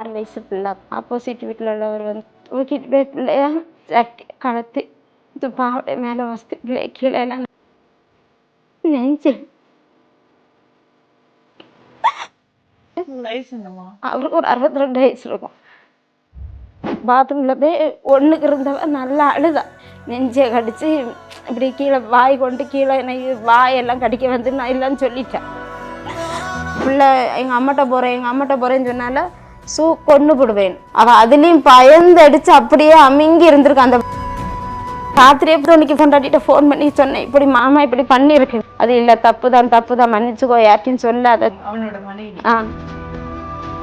ஆறு வயசு பிள்ளை ஆப்போசிட் வீட்டில் உள்ளவர் வந்து தூக்கிட்டு பிள்ளைய சட்டி கலத்தி இது பாவடை மேலே வசதி பிள்ளை கீழே எல்லாம் நெஞ்சு. அவருக்கு ஒரு அறுபத்தி ரெண்டு வயசு இருக்கும். பாத்ரூமில் போய் ஒன்றுக்கு இருந்தவன் நல்லா அழுதா. நெஞ்சை கடிச்சு இப்படி கீழே வாய் கொண்டு கீழே எனக்கு வாயெல்லாம் கடிக்க வந்து நான் இல்லைன்னு சொல்லிட்டேன். பிள்ளை எங்கள் அம்மாட்ட போகிறேன் எங்கள் அம்மாட்ட போகிறேன்னு சொன்னால சூ கொண்டு போடுவேன். அவள் அதுலேயும் பயந்து அடிச்சு அப்படியே அமுங்கி இருந்திருக்கான் அந்த ராத்திரியே தோணிக்கு கொண்டாடிட்டு ஃபோன் பண்ணி சொன்னேன். இப்படி மாமா இப்படி பண்ணியிருக்கு. அது இல்லை தப்பு தான் தப்பு தான் மன்னிச்சுக்கோ யார்ட்டையும் சொல்லாத. அவனோட மனைவி. ஆ.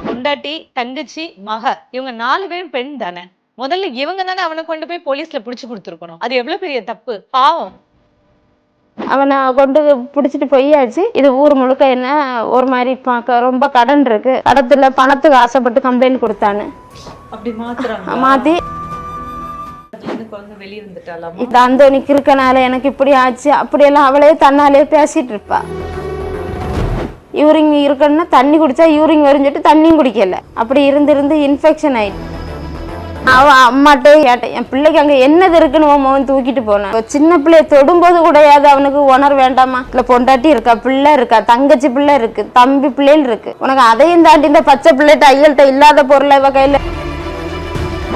பொண்டாட்டி தங்கச்சி மக. இவங்க நாலு பேரும் பெண் தானே. முதல்ல இவங்க தானே அவனை கொண்டு போய் போலீஸ்ல புடிச்சு கொடுத்துருக்கணும். அது எவ்வளவு பெரிய தப்பு? பாவம். அவனை கொண்டு பிடிச்சிட்டு போயாச்சு. இது ஊர் முழுக்க என்ன ஒரு மாதிரி பார்க்க ரொம்ப கடன் இருக்கு. கடத்துல பணத்துக்கு ஆசைப்பட்டு கம்ப்ளைண்ட் அப்படி மாத்துறாங்க மாத்தி. இந்த அந்தோனிக்கு இருக்கனால எனக்கு இப்படி ஆச்சு. அப்படியெல்லாம் அவளே தன்னாலே பேசிட்டு இருப்பா. யூரிங் இருக்கணும்னா தண்ணி குடிச்சா யூரிங் வரைஞ்சிட்டு தண்ணியும் குடிக்கல. அப்படி இருந்து இருந்து இன்ஃபெக்ஷன் ஆயிட்டு. அவ அம்மாட்டே என் பிள்ளைக்கு அங்க என்னது இருக்குன்னு உன் மகன் தூக்கிட்டு போனான். சின்ன பிள்ளைய தொடும்போது கூடயாவது அவனுக்கு உணர் வேண்டாமா? இல்ல பொண்டாட்டி இருக்கா? பிள்ளை இருக்கா? தங்கச்சி பிள்ளை இருக்கு. தம்பி பிள்ளைகள் இருக்கு. உனக்கு அதையும் தாண்டி இந்த பச்சை பிள்ளைகிட்ட ஐயல்கிட்ட இல்லாத பொருளை இவ கையில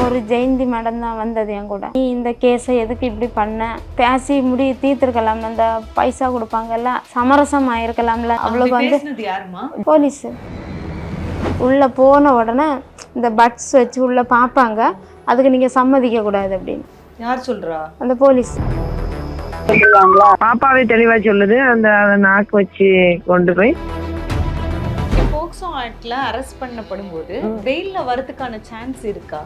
ஒரு ஜெயந்தி மேடம் தான் வந்தது என் கூட. நீ இந்த கேஸை எதுக்கு இப்படி பண்ண? பேசி முடி தீர்த்திருக்கலாம் அந்த பைசா கொடுப்பாங்கல்ல சமரசம் ஆயிருக்கலாம்ல அவளுக்கு வந்து போலீஸ். உள்ள போன உடனே இந்த பட்ஸ் வச்சு உள்ள பார்ப்பாங்க அதுக்கு நீங்க சம்மதிக்க கூடாது அப்படின்னு. யார் சொல்றா? அந்த போலீஸ். பாப்பாவே தெளிவா சொல்லுது. அந்த அதை நாக்கு வச்சு கொண்டு போய். போக்சோ ஆக்ட்ல அரெஸ்ட் பண்ணப்படும் போது வெயில்ல வரதுக்கான சான்ஸ் இருக்கா?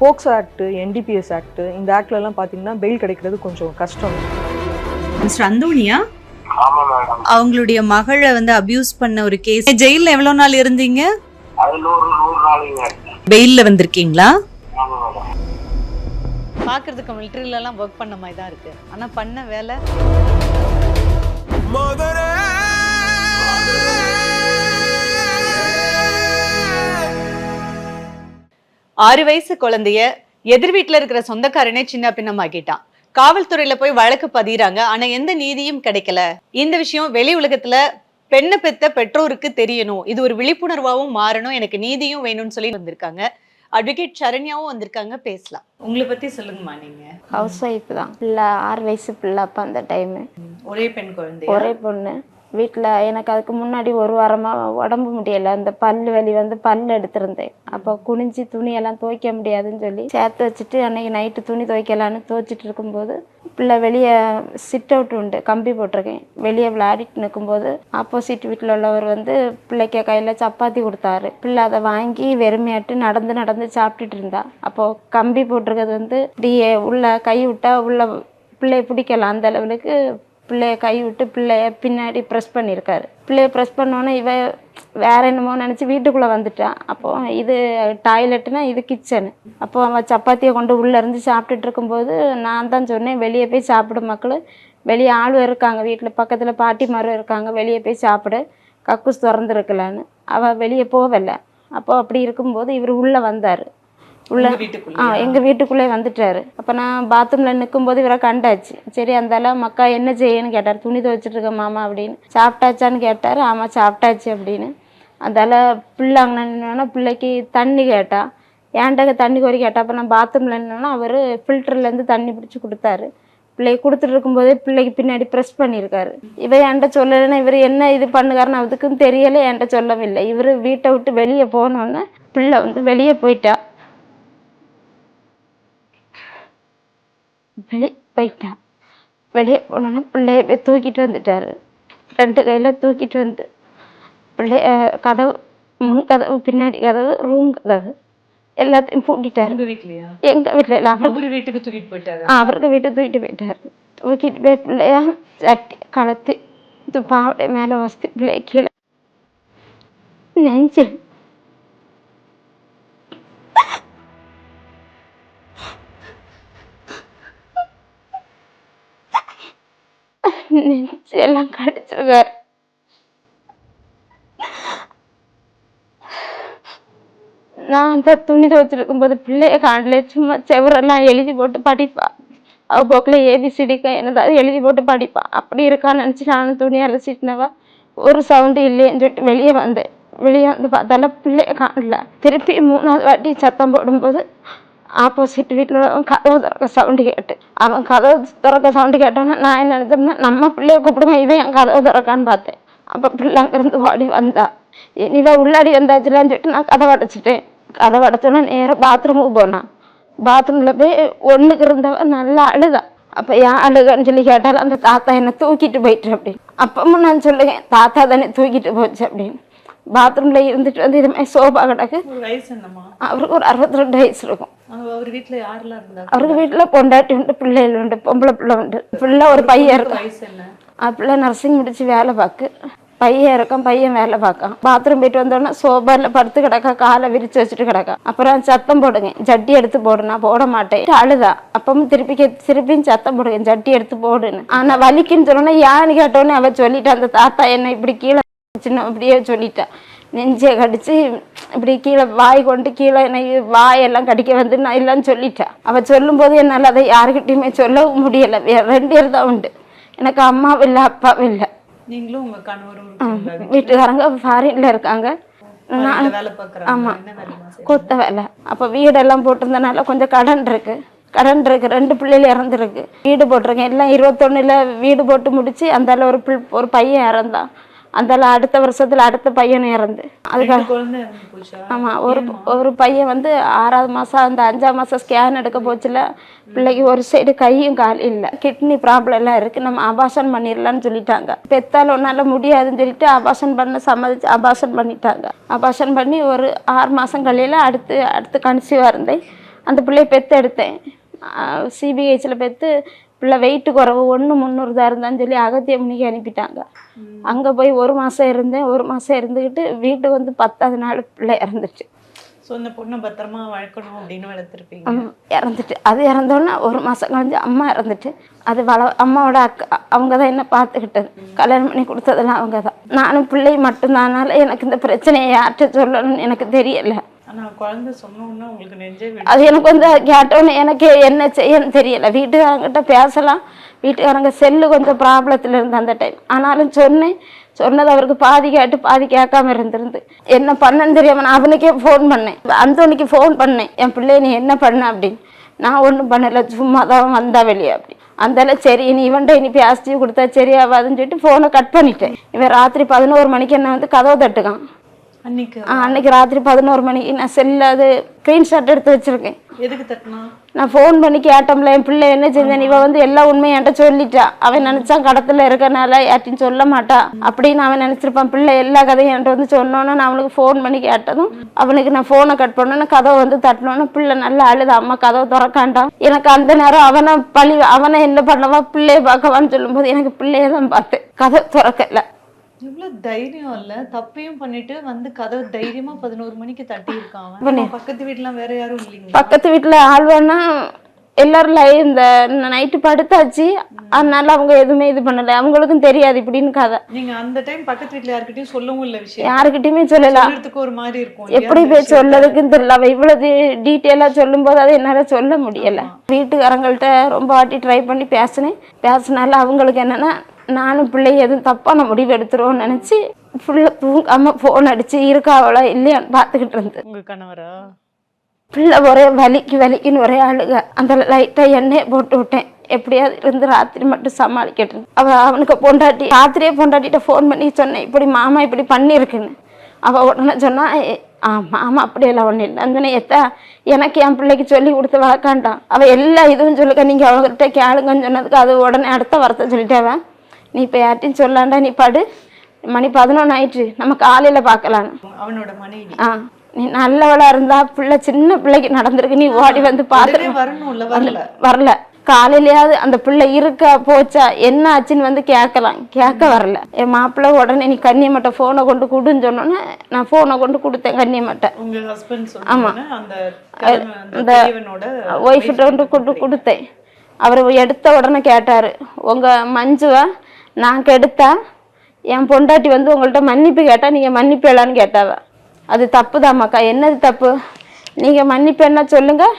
போக்சோ ஆக்ட் என்டிபிஎஸ் ஆக்ட் இந்த ஆக்ட்ல எல்லாம் பாத்தீங்கன்னா பெயில் கிடைக்கிறது கொஞ்சம் கஷ்டம். மிஸ்டர் அந்தோனியா அவங்களுடைய மகளை வந்து அபியூஸ் பண்ண ஒரு கேஸ் ஜெயில்ல எவ்வளவு நாள் இருந்தீங்க? பெயில்ல வந்திருக்கீங்களா? பாக்குறதுக்கு மிலிட்டரியில எல்லாம் ஒர்க் பண்ண மாதிரி தான் இருக்கு. ஆனா பண்ண வேலை ஆறு வயசு குழந்தைய எதிர் வீட்டுல இருக்கிற சொந்தக்காரனே சின்ன பின்னமாக்கிட்டான். காவல்துறையில போய் வழக்கு பதிகிறாங்க ஆனா எந்த நீதியும் கிடைக்கல. இந்த விஷயம் வெளி உலகத்துல பெண்ணை பெத்த பெற்றோருக்கு தெரியணும். இது ஒரு விழிப்புணர்வாவும் மாறணும். எனக்கு நீதியும் வேணும்னு சொல்லி வந்திருக்காங்க. அட்வொகேட் சரண்யாவும் வந்திருக்காங்க. பேசலாம். உங்களை பத்தி சொல்லுங்கம்மா நீங்க. ஹவுஸ் ஒய்ஃப் தான். பிள்ளை ஆறு வயசு பிள்ளை அப்போ அந்த டைமு ஒரே பெண் குழந்தை ஒரே பொண்ணு. வீட்டில் எனக்கு அதுக்கு முன்னாடி ஒரு வாரமாக உடம்பு முடியலை. அந்த பல்லு வலி வந்து பல் எடுத்திருந்தேன். அப்போ குனிஞ்சு துணியெல்லாம் துவைக்க முடியாதுன்னு சொல்லி சேர்த்து வச்சுட்டு அன்னைக்கு நைட்டு துணி துவைக்கலான்னு துவைச்சிட்டு இருக்கும்போது பிள்ளை வெளியே சிட் அவுட் உண்டு. கம்பி போட்டிருக்கேன். வெளியே விளையாடிட்டு நிற்கும்போது ஆப்போசிட் வீட்டில் உள்ளவர் வந்து பிள்ளைக்கு கையில் சப்பாத்தி கொடுத்தாரு. பிள்ளை அதை வாங்கி வெறுமையாட்டு நடந்து நடந்து சாப்பிட்டுட்டு இருந்தா. அப்போது கம்பி போட்டிருக்கிறது வந்து இப்படியே உள்ள கை விட்டா உள்ள பிள்ளைய பிடிக்கலாம். அந்த லெவலுக்கு பிள்ளைய கை விட்டு பிள்ளைய பின்னாடி ப்ரெஸ் பண்ணியிருக்காரு பிள்ளைய ப்ரெஸ் பண்ணோன்னே இவ வேற என்னமோ நினச்சி வீட்டுக்குள்ளே வந்துட்டான் அப்போ இது டாய்லெட்டுனா இது கிச்சனு அப்போ அவன் சப்பாத்தியை கொண்டு உள்ளே இருந்து சாப்பிட்டுட்டு இருக்கும்போது நான் தான் சொன்னேன் வெளியே போய் சாப்பிடு மக்கள். வெளியே ஆளும் இருக்காங்க வீட்டில் பக்கத்தில் பாட்டி மரம் இருக்காங்க வெளியே போய் சாப்பிடு. கக்கூஸ் திறந்துருக்கலான்னு. அவள் வெளியே போகலை. அப்போ அப்படி இருக்கும்போது இவர் உள்ளே வந்தார். உள்ள ஆ எங்கள் வீட்டுக்குள்ளே வந்துட்டாரு. அப்போ நான் பாத்ரூமில் நிற்கும்போது இவரை கண்டாச்சு. சரி அந்தால மக்கா என்ன செய்யன்னு கேட்டார். துணி துவைச்சிட்டு இருக்க மாமா அப்படின்னு. சாப்பிட்டாச்சான்னு கேட்டார். ஆமாம் சாப்பிட்டாச்சு அப்படின்னு. அந்தால பிள்ளை அங்கே பிள்ளைக்கு தண்ணி கேட்டா. ஏன்டாக தண்ணி கோரி கேட்டா. அப்போ நான் பாத்ரூமில் நின்னோன்னா அவர் ஃபில்டர்லேருந்து தண்ணி பிடிச்சி கொடுத்தாரு. பிள்ளைக்கு கொடுத்துட்டு இருக்கும்போதே பிள்ளைக்கு பின்னாடி ப்ரெஸ் பண்ணியிருக்காரு. இவ என்கிட்ட சொல்லலைன்னா இவர் என்ன இது பண்ணுகாருன்னு அதுக்கும் தெரியலை. என்கிட்ட சொல்லவில்லை. இவர் வீட்டை விட்டு வெளியே போனோன்னே பிள்ளை வந்து வெளியே போயிட்டா. வெளியே போயிட்டான். வெளியே போனோன்னா பிள்ளைய போய் தூக்கிட்டு வந்துட்டாரு. ரெண்டு கையில தூக்கிட்டு வந்து பிள்ளைய கதவு முன் கதவு பின்னாடி கதவு ரூம் கதவு எல்லாத்தையும் பூட்டிட்டாரு. வீட்லயா? எங்க வீட்டுல இல்லாம அவரு வீட்டுக்கு தூக்கிட்டு போயிட்டாரு? அவருக்கு வீட்டை தூக்கிட்டு போயிட்டாரு. தூக்கிட்டு போய் பிள்ளைய சட்டி கலத்து பாவடை மேல வசதி பிள்ளைய கீழே நெஞ்சு நெஞ்சு எல்லாம் கடிச்சிருக்காரு நான் அந்த துணி துவைச்சிருக்கும் போது பிள்ளைய காணல சும்மா செவரெல்லாம் எழுதி போட்டு படிப்பா. அவ போக்கில் ஏபிசிடிக்கு என்னதாவது எழுதி போட்டு படிப்பா. அப்படி இருக்கான்னு நினச்சி நானும் துணி அலசிட்டினவா ஒரு சவுண்டு இல்லையேன்னு சொல்லிட்டு வெளியே வந்தேன். வெளியே வந்து பார்த்தாலும் பிள்ளைய காணல. திருப்பி மூணாவது வாட்டி சத்தம் போடும்போது ஆப்போசிட் வீட்டில் கதவு திறக்க சவுண்டு கேட்டு அவன் கதவு திறக்க சவுண்டு கேட்டோன்னே நான் என்ன நினைச்சோம்னா நம்ம பிள்ளைய கூப்பிடுங்க இவன் என் கதவு திறக்கான்னு பார்த்தேன் அப்போ பிள்ளை அங்கேருந்து ஓடி வந்தா இனிதான் உள்ளாடி வந்தாச்சுலான்னு சொல்லிட்டு நான் கதவை அடைச்சிட்டேன் கதவை அடைச்சோன்னா நேராக பாத்ரூமுக்கு போனான் பாத்ரூமில் போய் ஒன்றுக்கு இருந்தவ நல்லா அழுதா அப்போ ஏன் அழுகன்னு சொல்லி கேட்டாலும் அந்த தாத்தா என்னை தூக்கிட்டு போயிட்டு அப்படின்னு அப்பவும் நான் சொல்லுவேன் தாத்தா தானே தூக்கிட்டு போச்சு அப்படின்னு பாத்ரூமில் இருந்துட்டு வந்து இது மாதிரி சோபா கிடக்கு அவருக்கு ஒரு அறுபத்தி ரெண்டு வயசு இருக்கும். அவர் வீட்டுல யாரெல்லாம் இருந்தாங்க? அவருக்கு வீட்டில் பொண்டாட்டி உண்டு பிள்ளைகள் உண்டு பொம்பளை பிள்ளை உண்டு. பிள்ளை ஒரு பையன் ஆ, பிள்ளை நர்சிங் முடிச்சு வேலை பார்க்கு. பையன் இருக்கான் பையன் வேலை பார்க்கான். பாத்ரூம் போயிட்டு வந்தோடனே சோபாவில் படுத்து கிடக்கா காலை விரிச்சு வச்சுட்டு கிடக்கா. அப்புறம் சத்தம் போடுங்க. ஜட்டி எடுத்து போடு நான் போட மாட்டேன். அழுதா. அப்பவும் திருப்பி திருப்பியும் சத்தம் போடுங்க. ஜட்டி எடுத்து போடுன்னு. ஆனா வலிக்குன்னு சொன்னோன்னே யான்னு கேட்டோன்னே அவ சொல்லிட்டா அந்த தாத்தா என்ன இப்படி கீழே சின்ன அப்படியே சொல்லிட்டா. நெஞ்சை கடிச்சு இப்படி கீழே வாய் கொண்டு கீழே என்னை வாயெல்லாம் கடிக்க வந்து நான் இல்லைன்னு சொல்லிட்டா. அவ சொல்லும்போது என்னால் அதை யாருக்கிட்டையுமே சொல்லவும் முடியலை. ரெண்டு பேர் தான் உண்டு. எனக்கு அம்மாவும் இல்லை அப்பாவும் இல்லை. நீங்களும் கணவரும்? வீட்டுக்காரங்க ஃபாரின்ல இருக்காங்க. நான் வீட்டுல வேலை பாக்குறாங்க ஆமா. என்ன வேலைமா செய்றாங்க? கொத்த வேலை. அப்போ வீடெல்லாம் போட்டிருந்தனால கொஞ்சம் கடன் இருக்கு. கடன் இருக்கு. ரெண்டு பிள்ளைகள் இறந்துருக்கு. வீடு போட்டிருக்கேன். எல்லாம் இருபத்தொன்னுல வீடு போட்டு முடிச்சு அந்தால ஒரு பிள் ஒரு பையன் இறந்தான். அந்தால அடுத்த வருஷத்துல அடுத்த பையனும் இறந்து. அதுக்காக ரெண்டு குழந்தை இறந்து போச்சா? ஆமா ஒரு ஒரு பையன் வந்து ஆறாவது மாசம் அந்த அஞ்சாம் மாசம் ஸ்கேன் எடுக்க போச்சுல. பிள்ளைக்கு ஒரு சைடு கையும் கால் இல்லை. கிட்னி ப்ராப்ளம் எல்லாம் இருக்கு. நம்ம அபாஷன் பண்ணிடலாம்னு சொல்லிட்டாங்க. பெத்தால் ஒன்னால முடியாதுன்னு சொல்லிட்டு அபாஷன் பண்ண சம்மதிச்சு அபாஷன் பண்ணிட்டாங்க. அபாஷன் பண்ணி ஒரு ஆறு மாசம் கழியில அடுத்து அடுத்து கன்சீவாக இருந்தேன். அந்த பிள்ளைய பெத்து எடுத்தேன் சிபிஹெச்சில் பெத்து பிள்ளை வெயிட் குறவு ஒன்று முந்நூறு தான் இருந்தான்னு சொல்லி அகத்தியமுனிக்கு அனுப்பிட்டாங்க. அங்கே போய் ஒரு மாதம் இருந்தேன். ஒரு மாதம் இருந்துக்கிட்டு வீட்டுக்கு வந்து பத்தாவது நாள் பிள்ளை இறந்துச்சு. சோ இந்த பொண்ணை பத்திரமா வளர்க்கணும் அப்படின்னு வளர்த்துருப்பீங்க. இறந்துட்டு. அது இறந்தோன்னே ஒரு மாதம் கழிஞ்சு அம்மா இறந்துட்டு அது வள அம்மாவோட அக்கா அவங்க தான் என்ன பார்த்துக்கிட்டது? கல்யாணம் பண்ணி கொடுத்ததெல்லாம் அவங்க தான் நானும் பிள்ளை மட்டும்தானால எனக்கு இந்த பிரச்சனையை யார்கிட்ட சொல்லணும்னு எனக்கு தெரியல. அது எனக்கு வந்து கேட்டோன்னு எனக்கு என்ன செய்யன்னு தெரியல. வீட்டுக்காரங்கிட்ட பேசலாம். வீட்டுக்காரங்க செல்லு கொஞ்சம் ப்ராப்ளத்தில் இருந்த அந்த டைம் ஆனாலும் சொன்னேன். சொன்னது அவருக்கு பாதி கேட்டு பாதி கேட்காம இருந்திருந்து. என்ன பண்ணன்னு தெரியாம நான் அவனுக்கே ஃபோன் பண்ணேன். அந்தோனிக்கு ஃபோன் பண்ணேன். என் பிள்ளைய நீ என்ன பண்ண? அப்படின்னு. நான் ஒன்றும் பண்ணலை. சும்மா தான் வந்தா வெளியே. அப்படி அந்தால சரி நீ இவன்ட்ட இனி பேசி கொடுத்தா சரியாவாதுன்னு சொல்லிட்டு ஃபோனை கட் பண்ணிட்டேன். இவன் ராத்திரி பதினோரு மணிக்கு என்ன வந்து கதவை தட்டுக்கான். அன்னைக்கு அன்னைக்கு ராத்திரி பதினோரு மணிக்கு நான் செல்ல அது ஸ்க்ரீன்ஷாட் எடுத்து வச்சிருக்கேன். எதுக்கு தட்டினா? நான் ஃபோன் பண்ணி கேட்டோம்ல என் பிள்ளை என்ன செஞ்சேன் இவ வந்து எல்லா உண்மையும் என்கிட்ட சொல்லிட்டா. அவன் நினைச்சான் கடத்துல இருக்கனால யார்ட்டையும் சொல்ல மாட்டா. அப்படின்னு அவன் நினைச்சிருப்பான். பிள்ளை எல்லா கதையும் என்கிட்ட வந்து சொன்னோன்னே நான் அவனுக்கு ஃபோன் பண்ணி கேட்டதும் அவனுக்கு நான் ஃபோனை கட் பண்ணோன்னே கதவை வந்து தட்டினோன்னே பிள்ளை நல்லா அழுது. அம்மா கதவை திறக்காண்டான். எனக்கு அந்த நேரம் அவனை பழி அவனை என்ன பண்ணவா? பிள்ளைய பார்க்கவான்னு சொல்லும்போது எனக்கு பிள்ளைய தான் பார்த்தேன். கதை திறக்கல. இவ்வளவு தைரியம் இல்ல. தப்பையும் பண்ணிட்டு வந்து கதவு தைரியமா பதினோரு மணிக்கு தட்டி. அவன். பக்கத்து வீட்டுல வேற யாரும் இல்லைங்களா? பக்கத்து வீட்டில் ஆள் வேணா எல்லாரும் லை- இந்த நைட்டு படுத்தாச்சு. அதனால அவங்க எதுவுமே இது பண்ணல. அவங்களுக்கும் தெரியாது இப்படின்னு கதை. நீங்க அந்த டைம் பக்கத்து வீட்டுல யார்கிட்டயும் சொல்லவும் இல்ல விஷயம். யாருக்கிட்டயுமே சொல்லலாம் சொல்றதுக்கு ஒரு மாதிரி இருக்கும். எப்படி போய்? சொல்லதுக்குன்னு தெரியல. அவ இவ்வளவு டீட்டெயிலாக சொல்லும்போது அதை என்னால் சொல்ல முடியல. வீட்டுக்காரங்கள்ட்ட ரொம்ப வாட்டி ட்ரை பண்ணி பேசினேன். பேசினால அவங்களுக்கு என்னன்னா நானும் பிள்ளை எதுவும் தப்பான முடிவு எடுத்துருவோம்னு நினச்சி ஃபுல்லாக தூங்காம ஃபோன் அடிச்சு இருக்காவளா இல்லையான்னு பார்த்துக்கிட்டு இருந்து உங்க கணவரா? பிள்ளை ஒரே வலிக்கு வலிக்குன்னு ஒரே அழுக. அந்த லைட்டாக எண்ணெயை போட்டு விட்டேன். எப்படியாவது இருந்து ராத்திரி மட்டும் சமாளிக்கட்டு அவ அவனுக்கு பொண்டாட்டி ராத்திரியே பொண்டாட்டிட்ட ஃபோன் பண்ணி சொன்னேன். இப்படி மாமா இப்படி பண்ணியிருக்குன்னு. அவ உடனே சொன்னா "ஏ, ஆ மாமா அப்படியெல்லாம் ஒன்றும் இல்லை. அந்த எத்தா எனக்கு என் பிள்ளைக்கு சொல்லி கொடுத்து வளர்க்காண்டான் அவ எல்லா இதுவும் சொல்லுங்க. நீங்கள் அவங்ககிட்ட கேளுங்கன்னு சொன்னதுக்கு அது உடனே அடுத்த வார்த்தை சொல்லிட்டேவன் நீ இப்போ யார்ட்டையும் சொல்லாண்டா நீ படு. மணி பதினொன்று ஆயிடுச்சு நம்ம காலையில் பார்க்கலான்னு அவனோட மனைவி. ஆ நீ நல்லவளா இருந்தா பிள்ளை சின்ன பிள்ளைக்கு நடந்திருக்கு. நீ ஓடி வந்து பார்த்து வரல. வரல. காலையிலயாவது அந்த பிள்ளை இருக்கா போச்சா என்ன ஆச்சுன்னு வந்து கேட்கலாம். கேட்க வரல. என் மாப்பிள்ளை உடனே நீ கன்னியம்மட்ட ஃபோனை கொண்டு கொடுன்னு சொன்னோன்னே நான் ஃபோனை கொண்டு கொடுத்தேன் கன்னியம்மட்ட. உங்க ஹஸ்பண்ட் ஆமா. சொன்னாங்க அந்த ஒய்ஃப்கிட்ட கொண்டு கொண்டு கொடுத்தேன். அவர் எடுத்த உடனே கேட்டார் உங்கள் மஞ்சுவா? நான் கெடுத்தா என் பொண்டாட்டி வந்து உங்கள்கிட்ட மன்னிப்பு கேட்டால் நீங்கள் மன்னிப்பேலான்னு கேட்டாவ. அது தப்பு என்னது தப்பு? நீங்கள் மன்னிப்பு என்ன சொல்லுங்கள்